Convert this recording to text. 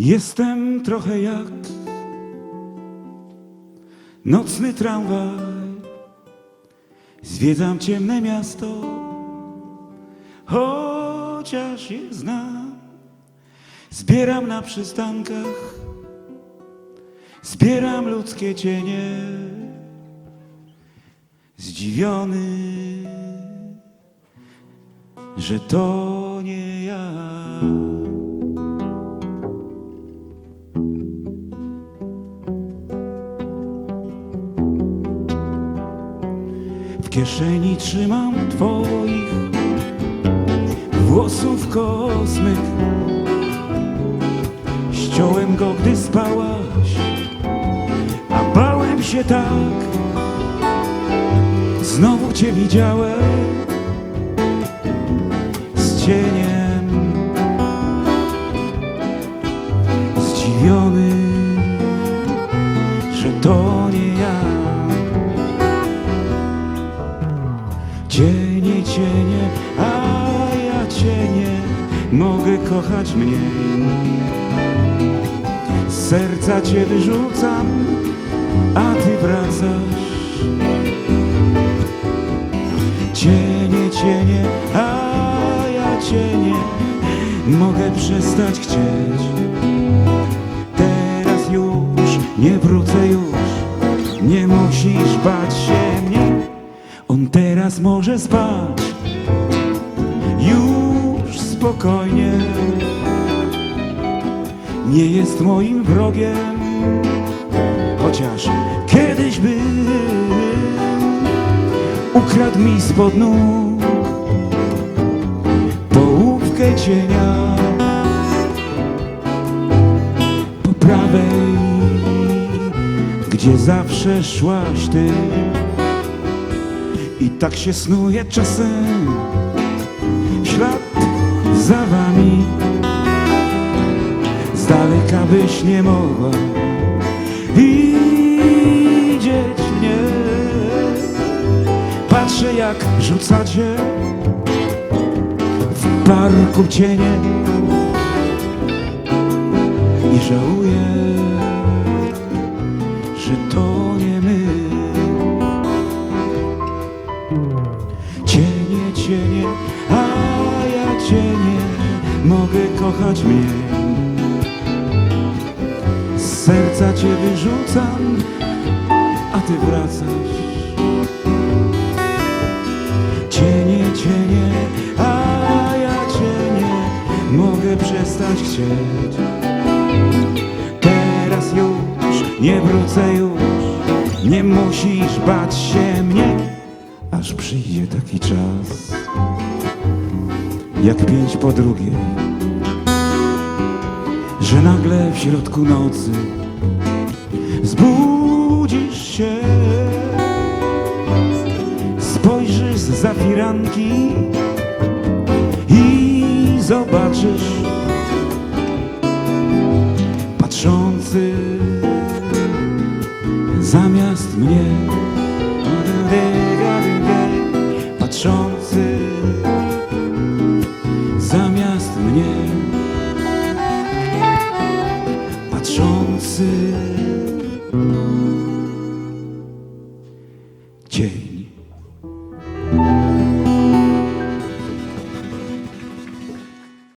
Jestem trochę jak nocny tramwaj. Zwiedzam ciemne miasto, chociaż je znam. Zbieram na przystankach, zbieram ludzkie cienie. Zdziwiony, że to nie ja. W kieszeni trzymam twoich włosów kosmyk. Ściąłem go, gdy spałaś, a bałem się tak. Znowu cię widziałem z cieniem. Zdziwiony, że to Cienie, cienie, a ja cienie mogę kochać mniej. Serca cię wyrzucam, a ty wracasz. Cienie, cienie, a ja cienie mogę przestać chcieć. Teraz już nie wrócę już, nie musisz bać się mnie. On teraz może spać już spokojnie. Nie jest moim wrogiem, chociaż kiedyś był. Ukradł mi spod nóg połówkę cienia po prawej, gdzie zawsze szłaś ty. I tak się snuje czasem ślad za wami. Z daleka byś nie mogła widzieć mnie. Patrzę jak rzucacie w parku cienie i żałuję, cienie mogę kochać mnie. Z serca cię wyrzucam, a ty wracasz. Cienie, cienie, a ja cienie mogę przestać chcieć. Teraz już nie wrócę już, nie musisz bać się mnie, aż przyjdzie taki czas, jak pięć po drugiej, że nagle w środku nocy zbudzisz się. Spojrzysz za firanki i zobaczysz patrzący zamiast mnie patrzący mnie patrzący cień.